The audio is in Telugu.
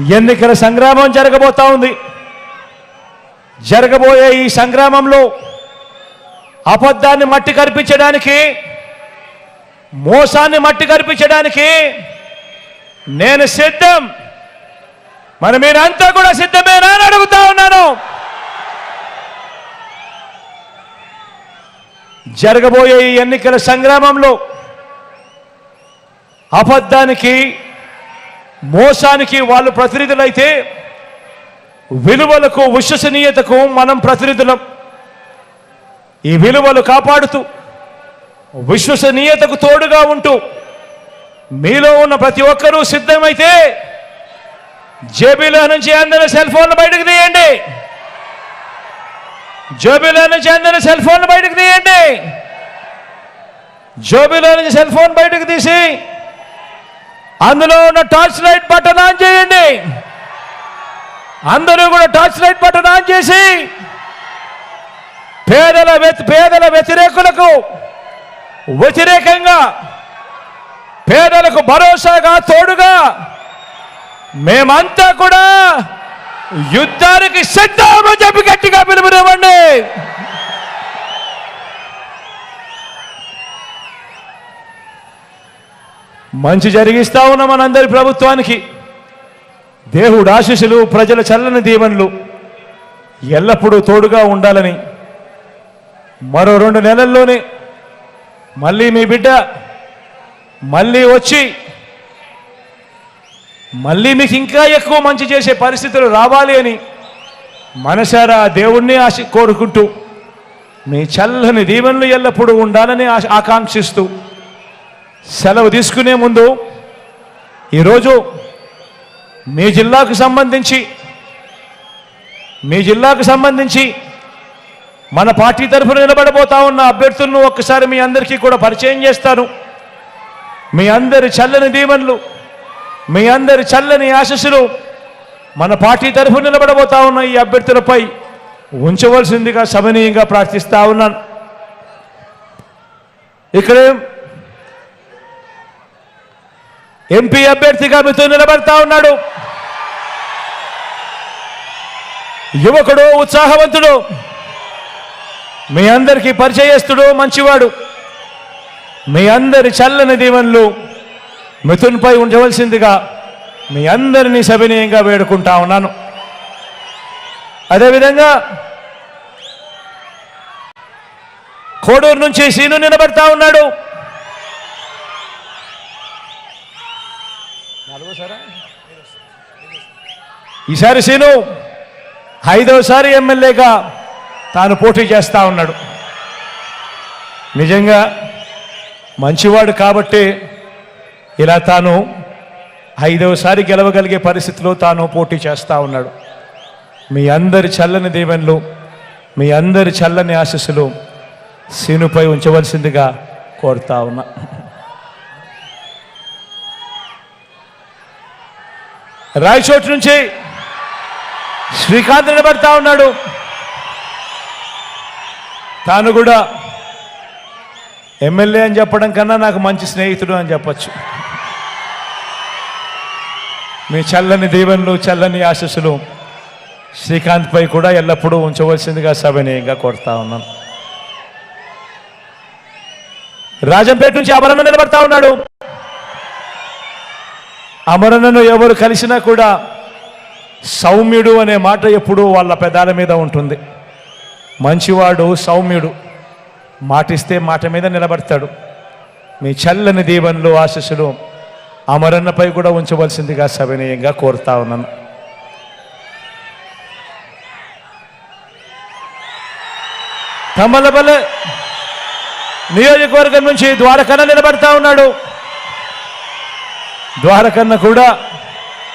ఎన్నికల సంగ్రామం జరగబోతా ఉంది. జరగబోయే ఈ సంగ్రామంలో అబద్ధాన్ని మట్టి కనిపించడానికి మోసాన్ని మట్టి కనిపించడానికి నేను సిద్ధం. మరి మీరంతా కూడా సిద్ధమేనా అని అడుగుతా ఉన్నాను. జరగబోయే ఈ ఎన్నికల సంగ్రామంలో అబద్ధానికి మోసానికి వాళ్ళు ప్రతినిధులైతే విలువలకు విశ్వసనీయతకు మనం ప్రతినిధులం. ఈ విలువలు కాపాడుతూ విశ్వసనీయతకు తోడుగా ఉంటూ మీలో ఉన్న ప్రతి ఒక్కరూ సిద్ధమైతే జేబీలో నుంచి అందరి సెల్ ఫోన్లు బయటకు తీయండి. జోబీలో నుంచి అందరి సెల్ ఫోన్లు బయటకు తీయండి. జోబీలో నుంచి సెల్ ఫోన్ బయటకు తీసి అందులో ఉన్న టార్చ్ లైట్ బటన్ ఆన్ చేయండి. అందరూ కూడా టార్చ్ లైట్ బటన్ ఆన్ చేసి పేదల వ్యతి- పేదల వ్యతిరేకులకు వ్యతిరేకంగా పేదలకు భరోసాగా తోడుగా మేమంతా కూడా యుద్ధానికి సిద్ధమని చెప్పి గట్టిగా పిలుపునివ్వండి. మంచి జరిగిస్తా ఉన్న మనందరి ప్రభుత్వానికి. దేవుడు ఆశీస్సులు ప్రజల చల్లని దీవెనలు ఎల్లప్పుడూ తోడుగా ఉండాలని మరో రెండు నెలల్లోనే మళ్ళీ మీ బిడ్డ మళ్ళీ వచ్చి మళ్ళీ మీకు ఇంకా ఎక్కువ మంచి చేసే పరిస్థితులు రావాలి అని మనసారా దేవుణ్ణి ఆశ కోరుకుంటూ మీ చల్లని దీవెనలు ఎల్లప్పుడూ ఉండాలని ఆశ ఆకాంక్షిస్తూ సెలవు తీసుకునే ముందు ఈరోజు మీ జిల్లాకు సంబంధించి మీ జిల్లాకు సంబంధించి మన పార్టీ తరఫున నిలబడబోతా ఉన్న అభ్యర్థులను ఒక్కసారి మీ అందరికీ కూడా పరిచయం చేస్తాను. మీ అందరి చల్లని దీవెనలు మీ అందరి చల్లని ఆశస్సులు మన పార్టీ తరఫున నిలబడబోతా ఉన్న ఈ అభ్యర్థులపై ఉంచవలసిందిగా సమనీయంగా ప్రార్థిస్తా ఉన్నాను. ఇక్కడ ఎంపీ అభ్యర్థిగా మీతో నిలబడతా ఉన్నాడు. యువకుడు ఉత్సాహవంతుడు మీ అందరికీ పరిచయస్తుడు మంచివాడు. మీ అందరి చల్లని దీవెనలు మిథున్పై ఉండవలసిందిగా మీ అందరినీ సవినీయంగా వేడుకుంటా ఉన్నాను. అదేవిధంగా కోడూరు నుంచి సీను నిలబడతా ఉన్నాడు. ఈసారి సీను ఐదవసారి ఎమ్మెల్యేగా తాను పోటీ చేస్తా ఉన్నాడు. నిజంగా మంచివాడు కాబట్టి ఇలా తాను ఐదవసారి గెలవగలిగే పరిస్థితిలో తాను పోటీ చేస్తూ ఉన్నాడు. మీ అందరి చల్లని దీవెనలు మీ అందరి చల్లని ఆశస్సులు సీనుపై ఉంచవలసిందిగా కోరుతా ఉన్నా. రాయచోటు నుంచి శ్రీకాంత్ నిలబడతా ఉన్నాడు. తాను కూడా ఎమ్మెల్యే అని చెప్పడం కన్నా నాకు మంచి స్నేహితుడు అని చెప్పచ్చు. మీ చల్లని దీవెనలు చల్లని ఆశస్సులు శ్రీకాంత్పై కూడా ఎల్లప్పుడూ ఉంచవలసిందిగా సవినయంగా కోరుతా ఉన్నాను. రాజంపేట నుంచి అమరణ నిలబడతా ఉన్నాడు. అమరణను ఎవరు కలిసినా కూడా సౌమ్యుడు అనే మాట ఎప్పుడూ వాళ్ళ పెదాల మీద ఉంటుంది. మంచివాడు సౌమ్యుడు మాటిస్తే మాట మీద నిలబడతాడు. మీ చల్లని దీవెనలు ఆశస్సులు అమరన్నపై కూడా ఉంచవలసిందిగా సవినీయంగా కోరుతా ఉన్నాను. తమ్మలపల్లె నియోజకవర్గం నుంచి ద్వారకన నిలబడతా ఉన్నాడు. ద్వారకన్న కూడా